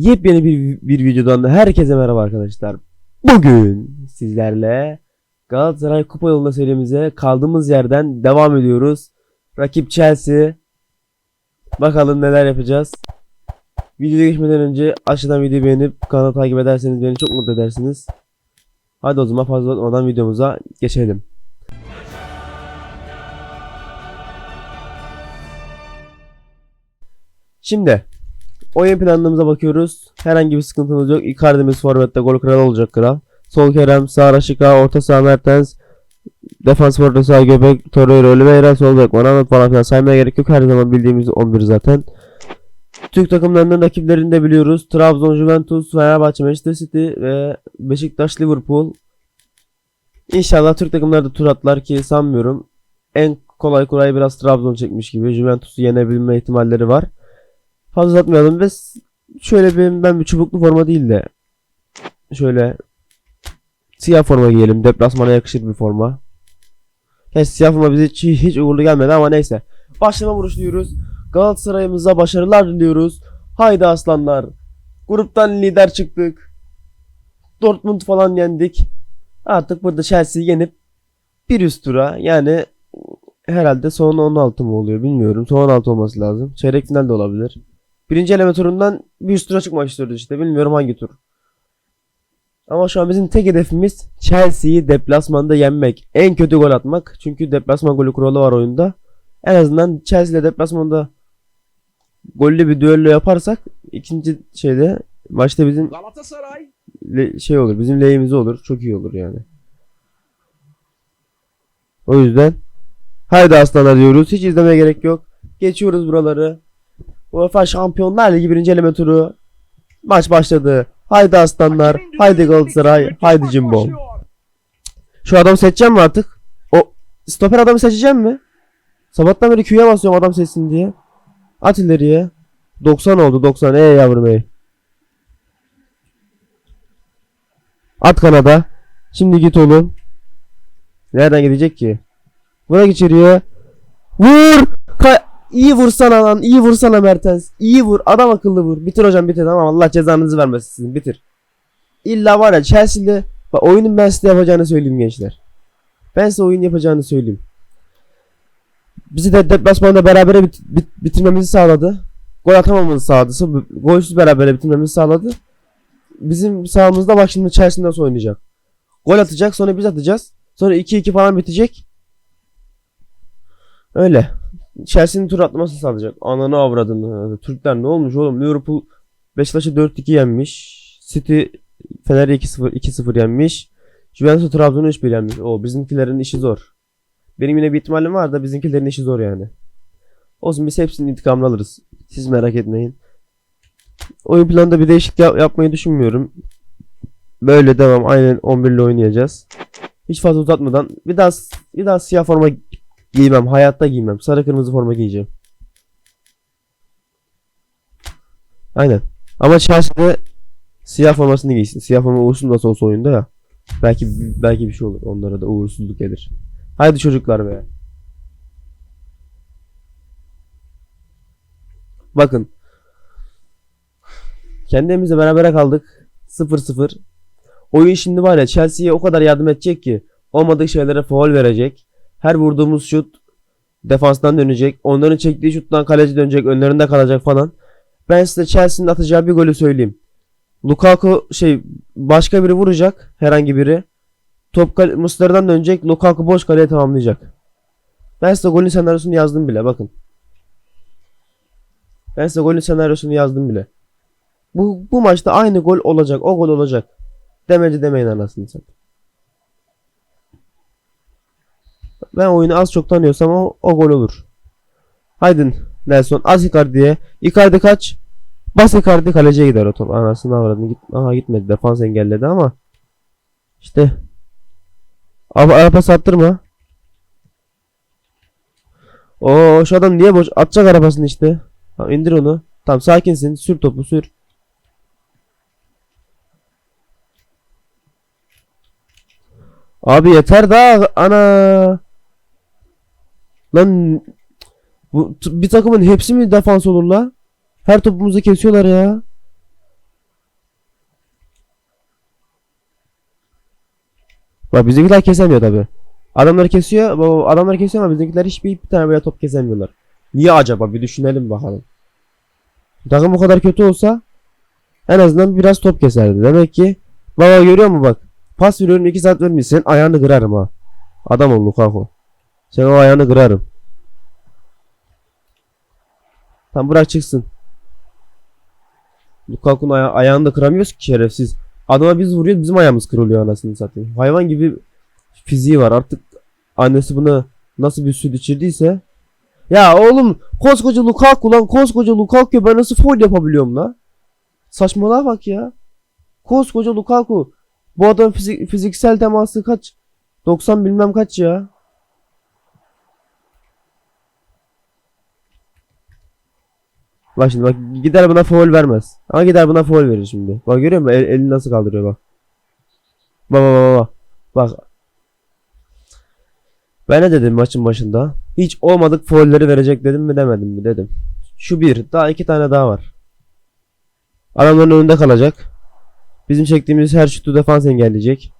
Yepyeni bir, bir videodan da herkese merhaba arkadaşlar. Bugün sizlerle Galatasaray Kupa yolunda serimize kaldığımız yerden devam ediyoruz. Rakip Chelsea. Bakalım neler yapacağız. Videoya geçmeden önce aşağıdan videoyu beğenip kanalı takip ederseniz beni çok mutlu edersiniz. Hadi o zaman fazla uzatmadan videomuza geçelim. Şimdi oyun planlarımıza bakıyoruz. Herhangi bir sıkıntımız yok. Icardi'miz forvette gol kralı olacak kral. Sol Kerem, sağ Raşika, orta saha Mertens, defans forvette sağ Göbek, Torreira, Oliveira, sol bek, Van falan filan saymaya gerek yok. Her zaman bildiğimiz 11 zaten. Türk takımlarının rakiplerini de biliyoruz. Trabzon, Juventus, Fenerbahçe, Manchester City ve Beşiktaş, Liverpool. İnşallah Türk takımları da tur atlar ki sanmıyorum. En kolay kolay biraz Trabzon çekmiş gibi. Juventus'u yenebilme ihtimalleri var. Fazla uzatmayalım ve şöyle bir ben bir çubuklu forma değil de şöyle siyah forma giyelim. Deplasmana yakışır bir forma. Gerçi siyah forma bize hiç, hiç uğurlu gelmedi ama neyse. Başlama vuruş diyoruz. Galatasaray'ımıza başarılar diliyoruz. Haydi aslanlar. Gruptan lider çıktık. Dortmund falan yendik. Artık burada Chelsea'yi yenip bir üst tura yani herhalde son 16 mı oluyor bilmiyorum. Son 16 olması lazım. Çeyrek final de olabilir. Birinci eleme turundan bir üst tura çıkmak istiyoruz işte. Bilmiyorum hangi tur. Ama şu an bizim tek hedefimiz Chelsea'yi deplasmanda yenmek. En kötü gol atmak. Çünkü deplasman golü kuralı var oyunda. En azından Chelsea ile deplasmanda gollü bir düello yaparsak ikinci şeyde maçta bizim Galatasaray şey olur. Bizim lehimize olur. Çok iyi olur yani. O yüzden haydi aslanlar diyoruz. Hiç izlemeye gerek yok. Geçiyoruz buraları. UEFA Şampiyonlar Ligi birinci eleme turu. Maç başladı. Haydi aslanlar. Haydi Galatasaray. Haydi Cimbom. Şu adamı seçeceğim mi artık? O stoper adamı seçeceğim mi? Sabahtan beri Q'ya basıyorum adam seçsin diye. At ileriye. 90 oldu 90. Ey yavrum ey. At kanada. Şimdi git oğlum. Nereden gidecek ki? Bırak içeriye. Vur! Ka- iyi vursana lan. iyi vursana Mertens. İyi vur. Adam akıllı vur. Bitir hocam bitir. Tamam Allah cezanızı vermesin sizin. Bitir. İlla var ya Chelsea'de Bak oyunun ben size yapacağını söyleyeyim gençler. Ben size oyun yapacağını söyleyeyim. Bizi de deplasmanda berabere bit- bit- bitirmemizi sağladı. Gol atamamızı sağladı. Golsüz berabere bitirmemizi sağladı. Bizim sahamızda bak şimdi Chelsea nasıl oynayacak. Gol atacak sonra biz atacağız. Sonra 2-2 falan bitecek. Öyle. Chelsea'nin tur atlamasını sağlayacak. Ananı avradını. Türkler ne olmuş oğlum? Liverpool Beşiktaş'ı 4-2 yenmiş. City Fener'i 2-0 2-0 yenmiş. Juventus Trabzon'u 3-1 yenmiş. O bizimkilerin işi zor. Benim yine bir ihtimalim var da bizimkilerin işi zor yani. Olsun biz hepsinin intikamını alırız. Siz merak etmeyin. Oyun planında bir değişiklik yap- yapmayı düşünmüyorum. Böyle devam aynen 11 ile oynayacağız. Hiç fazla uzatmadan bir daha bir daha siyah forma giymem. Hayatta giymem. Sarı kırmızı forma giyeceğim. Aynen. Ama Chelsea'de Siyah formasını giysin. Siyah forma uğursuz nasıl olsa oyunda ya. Belki belki bir şey olur. Onlara da uğursuzluk gelir. Haydi çocuklar be. Bakın. Kendi evimizde berabere kaldık. 0-0. Oyun şimdi var ya Chelsea'ye o kadar yardım edecek ki. Olmadık şeylere faul verecek. Her vurduğumuz şut defanstan dönecek. Onların çektiği şuttan kaleci dönecek. Önlerinde kalacak falan. Ben size Chelsea'nin atacağı bir golü söyleyeyim. Lukaku şey başka biri vuracak herhangi biri. Top kale, Muslera'dan dönecek. Lukaku boş kaleye tamamlayacak. Ben size golün senaryosunu yazdım bile bakın. Ben size golün senaryosunu yazdım bile. Bu, bu maçta aynı gol olacak. O gol olacak. Demeci demeyin anasını satayım. Ben oyunu az çok tanıyorsam o, o gol olur. Haydin Nelson. Az Icardi'ye. Icardi kaç? Bas Icardi kaleciye gider o top. Anasını avradını git. Aha gitmedi. Defans engelledi ama. İşte. Abi araba sattırma. Oo şu adam niye boş? Atacak arabasını işte. Tamam indir onu. Tamam sakinsin. Sür topu sür. Abi yeter daha ana. Lan bu, bir takımın hepsi mi defans olur la? Her topumuzu kesiyorlar ya. Bak bizimkiler kesemiyor tabi. Adamları kesiyor, adamları kesiyor ama bizimkiler hiçbir bir tane bile top kesemiyorlar. Niye acaba bir düşünelim bakalım. Takım o kadar kötü olsa en azından biraz top keserdi. Demek ki baba görüyor mu bak. Pas veriyorum 2 saat vermiyorsun. Ayağını kırarım ha. Adam ol Lukaku. Sen o ayağını kırarım. Tam bırak çıksın. Lukaku'nun aya- ayağını da kıramıyoruz ki şerefsiz. Adama biz vuruyoruz bizim ayağımız kırılıyor anasını satayım. Hayvan gibi fiziği var artık annesi buna nasıl bir süt içirdiyse. Ya oğlum koskoca Lukaku lan koskoca Lukaku ben nasıl foul yapabiliyorum la? Saçmalığa bak ya. Koskoca Lukaku. Bu adam fizik, fiziksel teması kaç? 90 bilmem kaç ya. Bak şimdi bak gider buna foul vermez. Ama gider buna foul verir şimdi. Bak görüyor musun? El, elini nasıl kaldırıyor bak. Bak bak bak bak. Bak. Ben ne dedim maçın başında? Hiç olmadık foulleri verecek dedim mi demedim mi dedim. Şu bir. Daha iki tane daha var. Adamların önünde kalacak. Bizim çektiğimiz her şutu defans engelleyecek.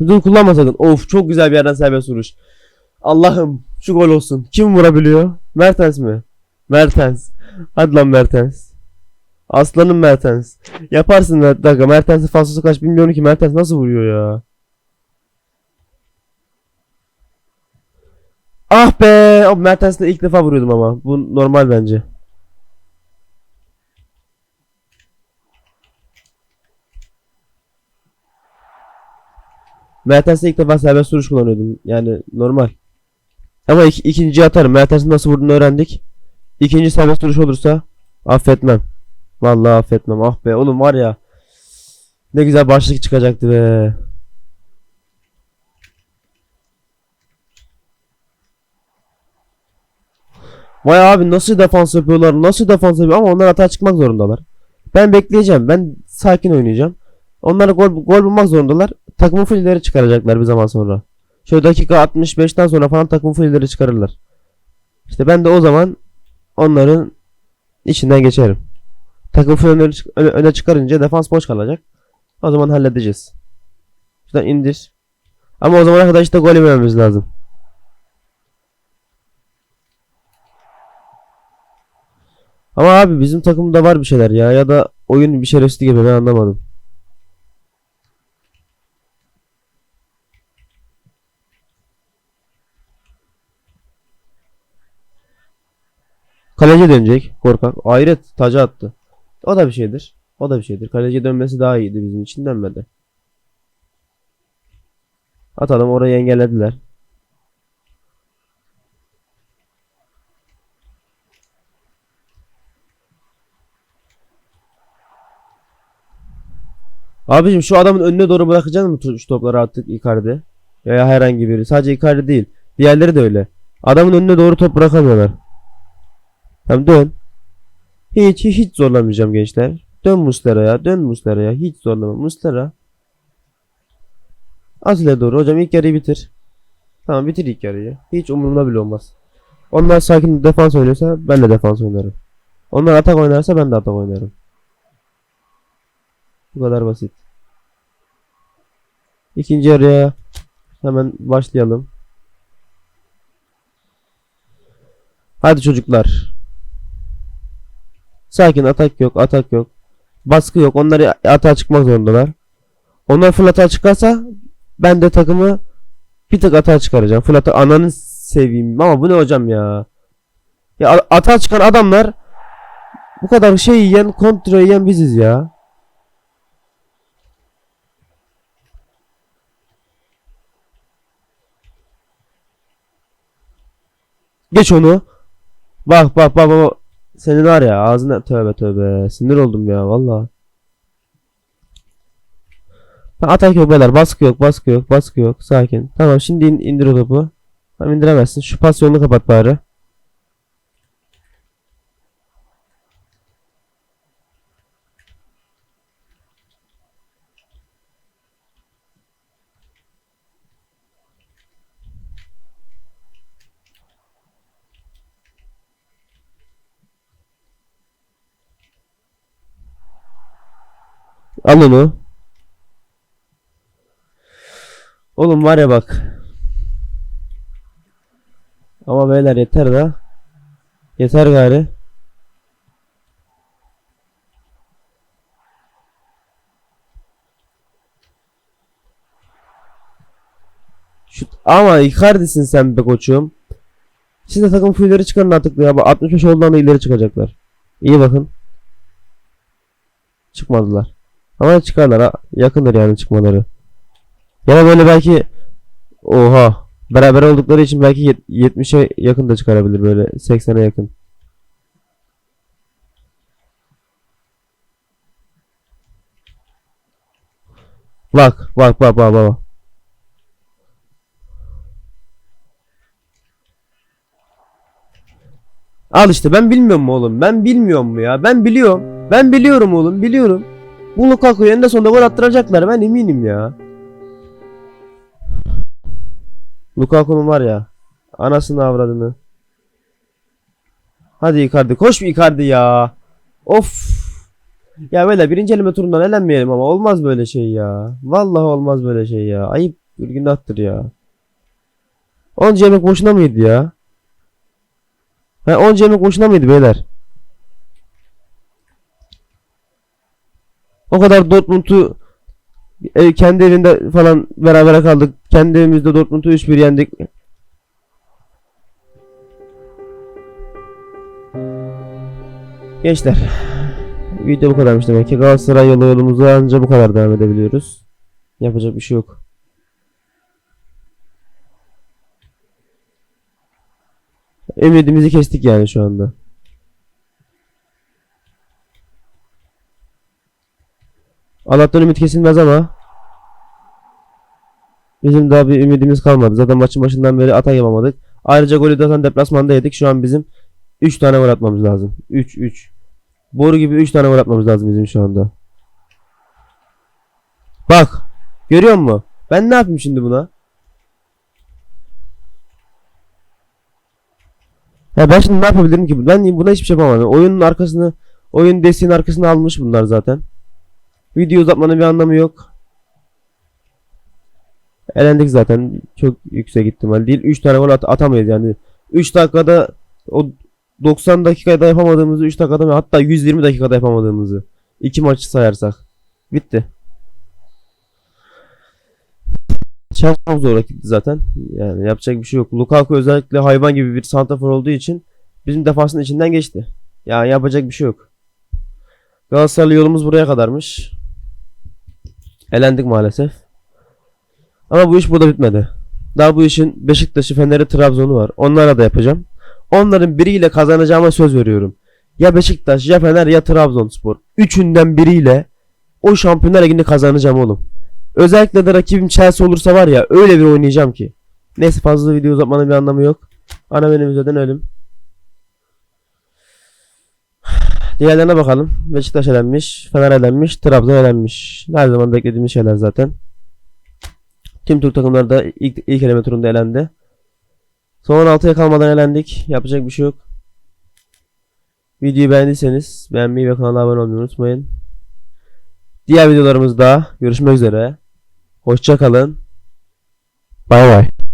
Dur kullanma sakın. Of çok güzel bir yerden serbest vuruş. Allah'ım şu gol olsun. Kim vurabiliyor? Mertens mi? Mertens. Hadi lan Mertens. Aslanım Mertens. Yaparsın bir dakika. Mertens'in falsosu kaç bilmiyorum ki. Mertens nasıl vuruyor ya? Ah be! O Mertens'le ilk defa vuruyordum ama. Bu normal bence. Mertens'le ilk defa serbest vuruş kullanıyordum. Yani normal. Ama ik ikinciyi atarım. Mertens'in nasıl vurduğunu öğrendik. İkinci serbest vuruş olursa affetmem. Vallahi affetmem. Ah be oğlum var ya. Ne güzel başlık çıkacaktı be. Vay abi nasıl defans yapıyorlar? Nasıl defans yapıyor? Ama onlar hata çıkmak zorundalar. Ben bekleyeceğim. Ben sakin oynayacağım. Onlar gol, gol bulmak zorundalar. Takımın full çıkaracaklar bir zaman sonra. Şöyle dakika 65'ten sonra falan takımın full çıkarırlar. İşte ben de o zaman onların içinden geçerim. Takım full öne, öne, çıkarınca defans boş kalacak. O zaman halledeceğiz. Şuradan indir. Ama o zamana kadar işte gol yemememiz lazım. Ama abi bizim takımda var bir şeyler ya ya da oyun bir şerefsizlik gibi ben anlamadım. Kaleci dönecek korkak. Hayret taca attı. O da bir şeydir. O da bir şeydir. Kaleci dönmesi daha iyiydi bizim için dönmedi. Atalım orayı engellediler. Abicim şu adamın önüne doğru bırakacaksın mı şu topları attık Icardi? Veya herhangi biri. Sadece Icardi değil. Diğerleri de öyle. Adamın önüne doğru top bırakamıyorlar. Tamam dön. Hiç hiç, zorlamayacağım gençler. Dön Muslera'ya. Dön Muslera'ya. Hiç zorlama. Muslera. Az ileri doğru. Hocam ilk yarıyı bitir. Tamam bitir ilk yarıyı. Hiç umurumda bile olmaz. Onlar sakin defans oynuyorsa ben de defans oynarım. Onlar atak oynarsa ben de atak oynarım. Bu kadar basit. İkinci yarıya hemen başlayalım. Hadi çocuklar. Sakin atak yok atak yok. Baskı yok. Onlar atağa çıkmak zorundalar. Onlar full atağa çıkarsa ben de takımı bir tık atağa çıkaracağım. Full atağa ananı seveyim. Ama bu ne hocam ya. Ya atağa çıkan adamlar bu kadar şey yiyen kontra yiyen biziz ya. Geç onu. Bak bak bak bak. Senin var ya ağzına tövbe tövbe. Sinir oldum ya valla. Atak yok beyler. Baskı yok baskı yok baskı yok. Sakin. Tamam şimdi in- indir o topu. Tamam indiremezsin. Şu pas kapat bari. Al onu. Oğlum var ya bak. Ama beyler yeter da. Yeter gari. Şut ama Icardi'sin sen be koçum. Siz de takım fullleri çıkarın artık ya. Bak 65 olduğundan da ileri çıkacaklar. İyi bakın. Çıkmadılar. Ama çıkarlar ha. Yakındır yani çıkmaları. Ya böyle belki Oha. Beraber oldukları için belki yet- 70'e yakın da çıkarabilir böyle 80'e yakın. Bak, bak, bak, bak, bak. Al işte ben bilmiyorum mu oğlum? Ben bilmiyorum mu ya? Ben biliyorum. Ben biliyorum oğlum, biliyorum. Bu Lukaku'yu en de sonunda gol attıracaklar ben eminim ya. Lukaku'nun var ya. Anasını avradını. Hadi Icardi. Koş bir Icardi ya. Of. Ya böyle birinci eleme turundan elenmeyelim ama olmaz böyle şey ya. Vallahi olmaz böyle şey ya. Ayıp bir günahtır ya. Onca yemek boşuna mıydı ya? Ha onca yemek boşuna mıydı beyler? O kadar Dortmund'u e, kendi evinde falan beraber kaldık. Kendi evimizde Dortmund'u 3-1 yendik. Gençler. Video bu kadarmış demek ki. Galatasaray yolu yolumuza anca bu kadar devam edebiliyoruz. Yapacak bir şey yok. Ümidimizi kestik yani şu anda. Allah'tan ümit kesilmez ama bizim daha bir ümidimiz kalmadı. Zaten maçın başından beri ata yapamadık. Ayrıca golü zaten deplasmanda yedik. Şu an bizim 3 tane gol atmamız lazım. 3 3. Boru gibi 3 tane gol atmamız lazım bizim şu anda. Bak. Görüyor musun? Ben ne yapayım şimdi buna? Ya ben şimdi ne yapabilirim ki? Ben buna hiçbir şey yapamam. Oyunun arkasını, oyun desteğinin arkasını almış bunlar zaten. Video uzatmanın bir anlamı yok. Elendik zaten. Çok yüksek ihtimal değil. 3 tane gol at atamayız yani. 3 dakikada o 90 dakikada yapamadığımızı 3 dakikada hatta 120 dakikada yapamadığımızı. iki maçı sayarsak. Bitti. Çok zor rakipti zaten. Yani yapacak bir şey yok. Lukaku özellikle hayvan gibi bir santrafor olduğu için bizim defansın içinden geçti. Yani yapacak bir şey yok. Galatasaraylı yolumuz buraya kadarmış. Elendik maalesef. Ama bu iş burada bitmedi. Daha bu işin Beşiktaş'ı, Fener'i, Trabzon'u var. Onlara da yapacağım. Onların biriyle kazanacağıma söz veriyorum. Ya Beşiktaş, ya Fener, ya Trabzonspor. Üçünden biriyle o Şampiyonlar Ligi'ni kazanacağım oğlum. Özellikle de rakibim Chelsea olursa var ya öyle bir oynayacağım ki. Neyse fazla video uzatmanın bir anlamı yok. Ana menümüze dönelim. Diğerlerine bakalım. Beşiktaş elenmiş, Fener elenmiş, Trabzon elenmiş. Her zaman beklediğimiz şeyler zaten. Tüm Türk takımları da ilk, ilk eleme turunda elendi. Son 6'ya kalmadan elendik. Yapacak bir şey yok. Videoyu beğendiyseniz beğenmeyi ve kanala abone olmayı unutmayın. Diğer videolarımızda görüşmek üzere. Hoşça kalın. Bay bay.